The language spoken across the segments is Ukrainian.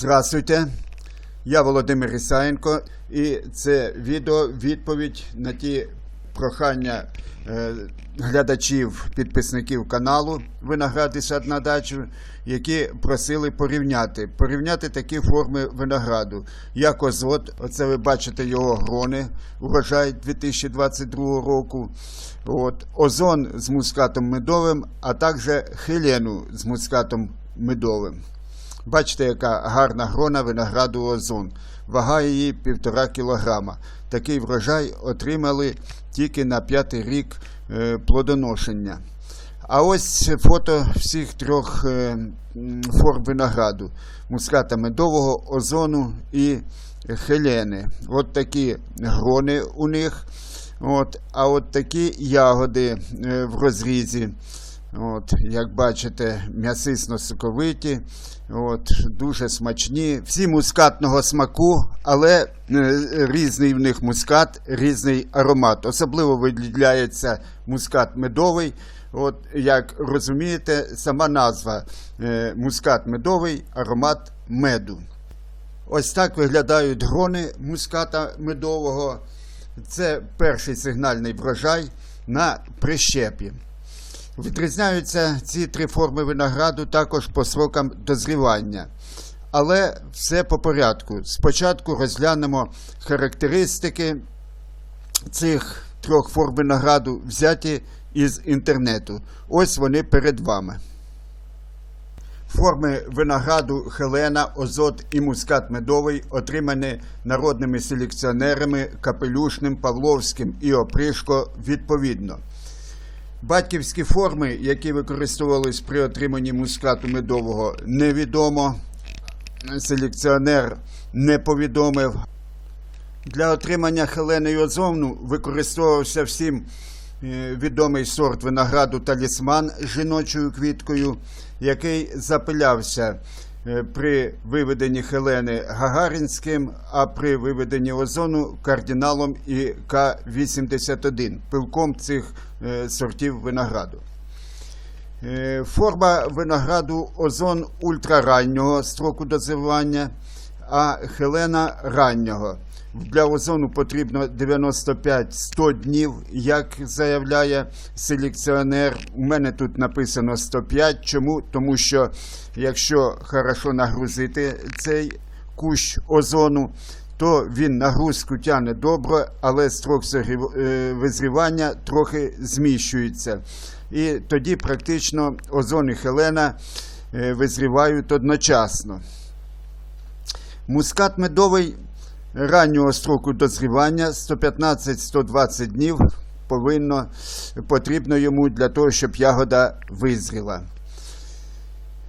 Здравствуйте, я Володимир Ісаєнко, і це відео відповідь на ті прохання е, глядачів, підписників каналу Виноград сад на дачу, які просили порівняти, порівняти такі форми винограду, як озот, оце ви бачите його грони, урожай 2022 року. От, озон з мускатом медовим, а також хелену з мускатом медовим. Бачите, яка гарна грона винограду озон. Вага її півтора кілограма. Такий врожай отримали тільки на п'ятий рік е, плодоношення. А ось фото всіх трьох е, форм винограду: муската медового, озону і хелени. От такі грони у них. От, а от такі ягоди е, в розрізі. От, як бачите, м'ясисно соковиті, от, дуже смачні. Всі мускатного смаку, але е, різний в них мускат, різний аромат. Особливо виділяється мускат медовий. От, як розумієте, сама назва е, мускат медовий, аромат меду. Ось так виглядають грони муската медового. Це перший сигнальний врожай на прищепі. Відрізняються ці три форми винограду також по срокам дозрівання. Але все по порядку. Спочатку розглянемо характеристики цих трьох форм винограду, взяті із інтернету. Ось вони перед вами. Форми винограду Хелена, Озот і Мускат Медовий отримані народними селекціонерами Капелюшним, Павловським і Опришко відповідно. Батьківські форми, які використовувались при отриманні мускату медового, невідомо. Селекціонер не повідомив. Для отримання Хелени і використовувався всім е, відомий сорт винограду талісман жіночою квіткою, який запилявся при виведенні Хелени Гагарінським, а при виведенні озону кардиналом і К-81 пилком цих е, сортів винограду. Е, Форма винограду озон ультрараннього строку дозрівання, а хелена раннього. Для озону потрібно 95-100 днів, як заявляє селекціонер. У мене тут написано 105. Чому? Тому що якщо хорошо нагрузити цей кущ озону, то він нагрузку тягне добре, але строк е, визрівання трохи зміщується. І тоді практично озон і хелена е, визрівають одночасно. Мускат медовий раннього строку дозрівання 115-120 днів повинно, потрібно йому для того, щоб ягода визріла.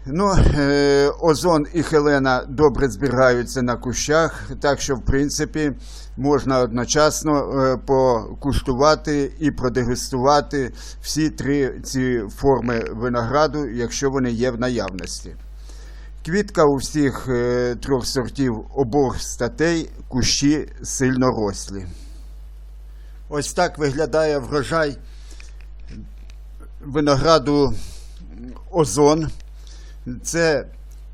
Ну, е, озон і хелена добре зберігаються на кущах, так що, в принципі, можна одночасно е, покуштувати і продегустувати всі три ці форми винограду, якщо вони є в наявності. Квітка у всіх е, трьох сортів обох статей, кущі сильно рослі. Ось так виглядає врожай винограду озон. Це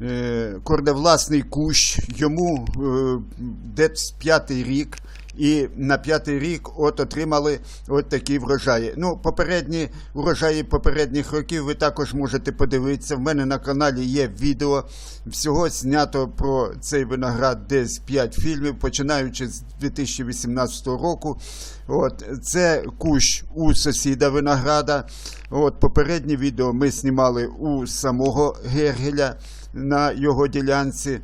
е, кордевласний кущ, йому е, десь п'ятий рік. І на п'ятий рік от отримали от такі врожаї. Ну, попередні врожаї попередніх років ви також можете подивитися. В мене на каналі є відео. Всього знято про цей виноград десь 5 фільмів, починаючи з 2018 року. От, це кущ у сусіда винограда. От, попереднє відео ми знімали у самого Гергеля на його ділянці.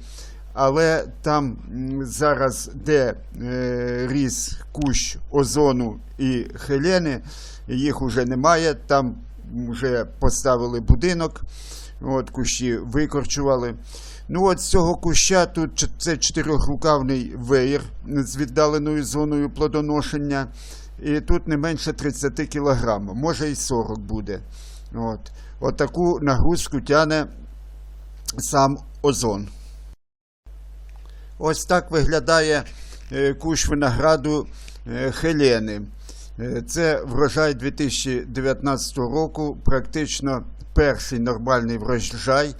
Але там зараз, де е, ріс кущ озону і хелени, їх вже немає. Там вже поставили будинок, от кущі викорчували. Ну от з цього куща тут це чотирьохрукавний веєр з віддаленою зоною плодоношення. І тут не менше 30 кг, може і 40 буде. От. От таку нагрузку тяне сам озон. Ось так виглядає е, кущ винограду е, Хелени. Е, Це врожай 2019 року, практично перший нормальний врожай.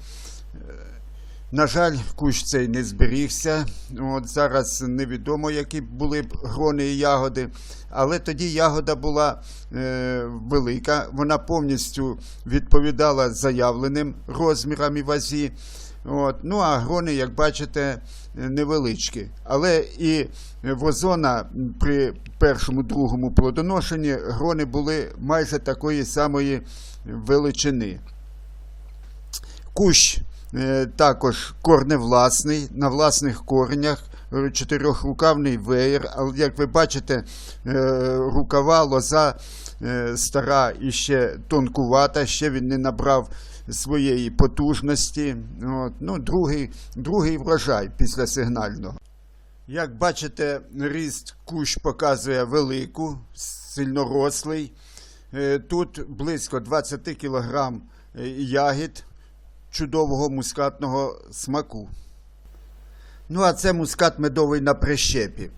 На жаль, кущ цей не зберігся. От зараз невідомо, які були б грони і ягоди. Але тоді ягода була е, велика, вона повністю відповідала заявленим розмірам і вазі. От. Ну а грони, як бачите, невеличкі. Але і в озона при першому другому плодоношенні грони були майже такої самої величини. Кущ також корневласний, на власних коренях, е, чотирьохрукавний веєр. Але як ви бачите, е, рукава, лоза е, стара і ще тонкувата, ще він не набрав своєї потужності. От. Ну, другий, другий врожай після сигнального. Як бачите, ріст кущ показує велику, сильнорослий. Е, Тут близько 20 кг ягід чудового мускатного смаку. Ну, а це мускат медовий на прищепі.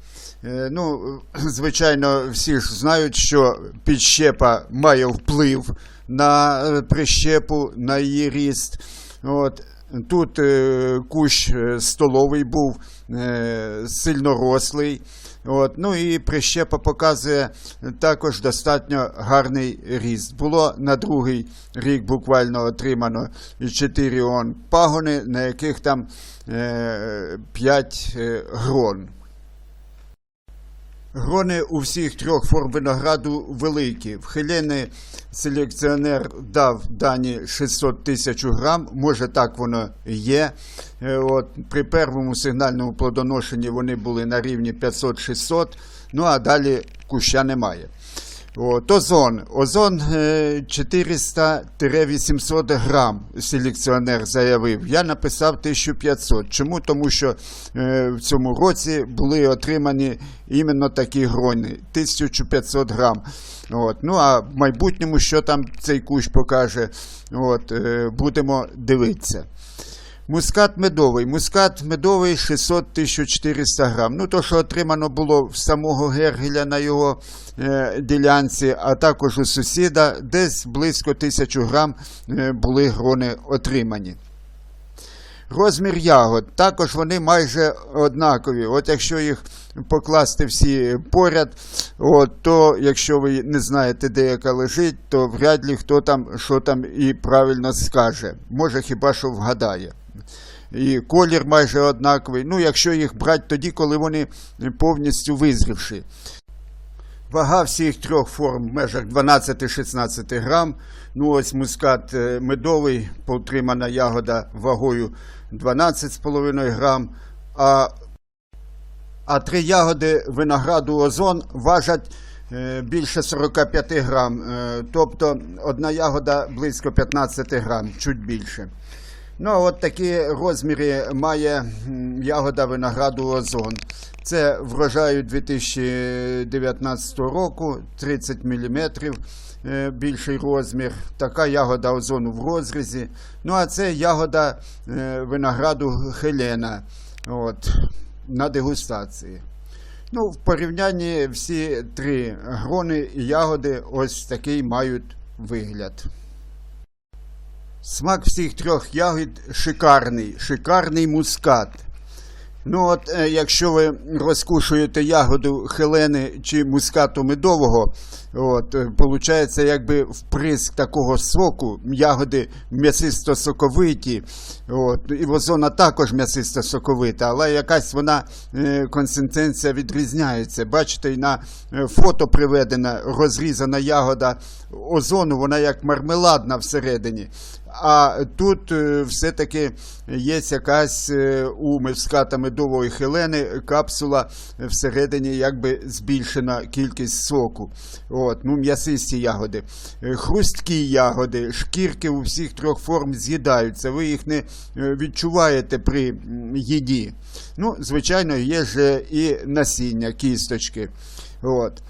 Е, Ну, звичайно, всі ж знають, що підщепа має вплив на е, прищепу, на її ріст. От. Тут е, кущ е, столовий був, е, сильнорослий. От. Ну і прищепа показує також достатньо гарний ріст. Було на другий рік буквально отримано 4 он пагони, на яких там е, 5 грон. Грони у всіх трьох форм винограду великі. Вхилений селекціонер дав дані 600 тисяч грам, може так воно є. Е, От, при першому сигнальному плодоношенні вони були на рівні 500-600, ну а далі куща немає. От, озон. Озон е, 400-800 грам селекціонер заявив. Я написав 1500. Чому? Тому що е, в цьому році були отримані іменно такі грони 1500 грам. От. Ну а в майбутньому, що там цей кущ покаже, от, е, будемо дивитися. Мускат медовий. Мускат медовий 600-1400 грам. Ну, то, що отримано було в самого Гергеля на його е, ділянці, а також у сусіда, десь близько 1000 грам е, були грони отримані. Розмір ягод також вони майже однакові. От якщо їх покласти всі поряд, от, то якщо ви не знаєте, де яка лежить, то вряд ли хто там що там і правильно скаже. Може хіба що вгадає. І колір майже однаковий. Ну, якщо їх брати тоді, коли вони повністю визрівші. Вага всіх трьох форм в межах 12-16 грам. Ну ось мускат е, медовий, потримана ягода вагою 12,5 грам. А, а три ягоди винограду озон важать е, більше 45 грам. Е, тобто одна ягода близько 15 грам, чуть більше. Ну, а от такі розміри має ягода винограду озон. Це врожаю 2019 року, 30 мм більший розмір. Така ягода озону в розрізі. Ну, а це ягода е, винограду Хелена от, на дегустації. Ну, в порівнянні всі три грони і ягоди ось такий мають вигляд. Смак всіх трьох ягід шикарний, шикарний мускат. Ну, от, е, якщо ви розкушуєте ягоду хелени чи мускату медового, от, е, получається якби вприск такого соку, ягоди м'ясисто-соковиті, от, і озона також м'ясисто-соковита, але якась вона е, консистенція відрізняється. Бачите, і на е, фото приведена розрізана ягода озону, вона як мармеладна всередині. А тут е, все-таки є якась е, у мевската медової хелени капсула всередині якби збільшена кількість соку. От, ну, м'ясисті ягоди. Е, Хрусткі ягоди, шкірки у всіх трьох форм з'їдаються. Ви їх не відчуваєте при їді. Ну, звичайно, є ж і насіння, кісточки. От.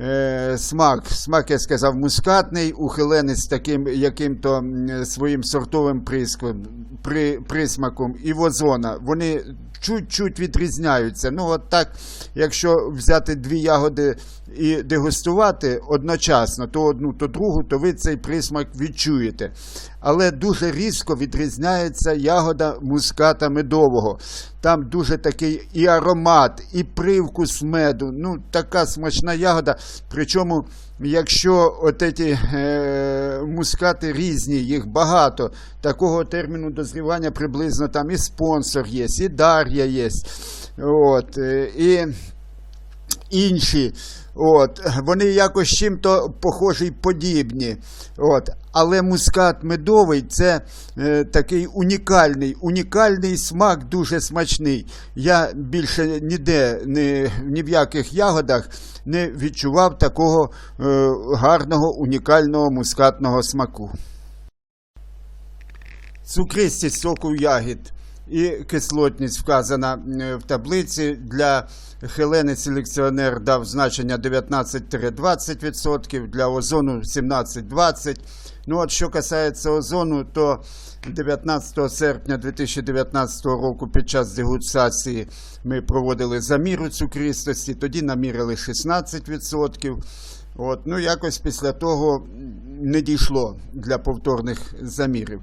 Е, смак, смак, я сказав, мускатний, ухиленець таким яким-то своїм сортовим приском, при, присмаком і возона. Вони чуть-чуть відрізняються. Ну, от так, якщо взяти дві ягоди і дегустувати одночасно то одну, то другу, то ви цей присмак відчуєте. Але дуже різко відрізняється ягода муската медового. Там дуже такий і аромат, і привкус меду. Ну, така смачна ягода. Причому, якщо от ці, е, мускати різні, їх багато, такого терміну дозрівання приблизно там і спонсор є, і дар'я є. От, е, і інші. От, вони якось чим-то похожі подібні. От. Але мускат медовий це е, такий унікальний, унікальний смак, дуже смачний. Я більше ніде, ні, ні в яких ягодах не відчував такого е, гарного, унікального мускатного смаку. Цукристість соку ягід і кислотність вказана е, в таблиці. Для Хелени селекціонер дав значення 19-20%, для озону 17-20%. Ну от що касається озону, то 19 серпня 2019 року під час дегустації ми проводили заміру цукристості, тоді намірили 16%. От, ну, якось після того не дійшло для повторних замірів.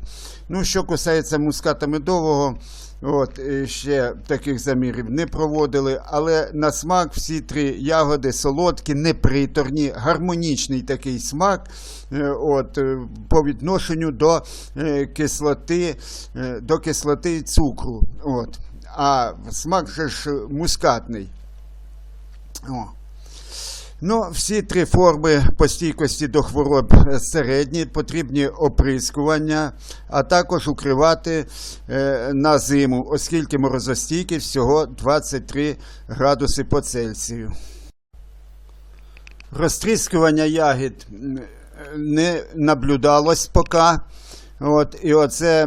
Ну, що касається муската медового, от, е, ще таких замірів не проводили, але на смак всі три ягоди солодкі, неприторні, гармонічний такий смак е, от, е, по відношенню до кислоти, до кислоти цукру. От. А смак же ж мускатний. О. Ну, всі три форми по стійкості до хвороб середні, потрібні оприскування, а також укривати е, на зиму, оскільки морозостійкість всього 23 градуси по Цельсію. Розтріскування ягід не наблюдалось поки. От, і оце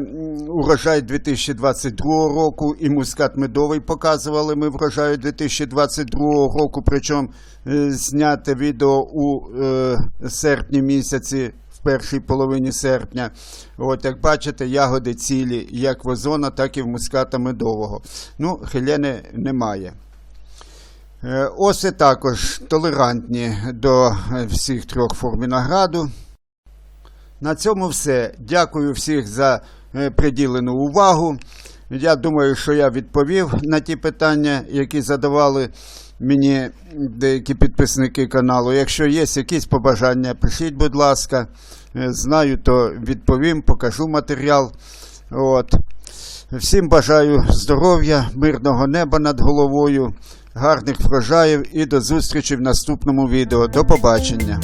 урожай 2022 року, і мускат медовий показували ми врожаю 2022 року, причому е, зняте відео у е, серпні місяці, в першій половині серпня. От, як бачите, ягоди цілі, як в озона, так і в муската медового. Ну, хелени немає. Е, Оси також толерантні до е, всіх трьох форм винограду. На цьому все. Дякую всіх за е, приділену увагу. Я думаю, що я відповів на ті питання, які задавали мені деякі підписники каналу. Якщо є якісь побажання, пишіть, будь ласка. Е, Знаю, то відповім, покажу матеріал. От. Всім бажаю здоров'я, мирного неба над головою, гарних врожаїв і до зустрічі в наступному відео. До побачення.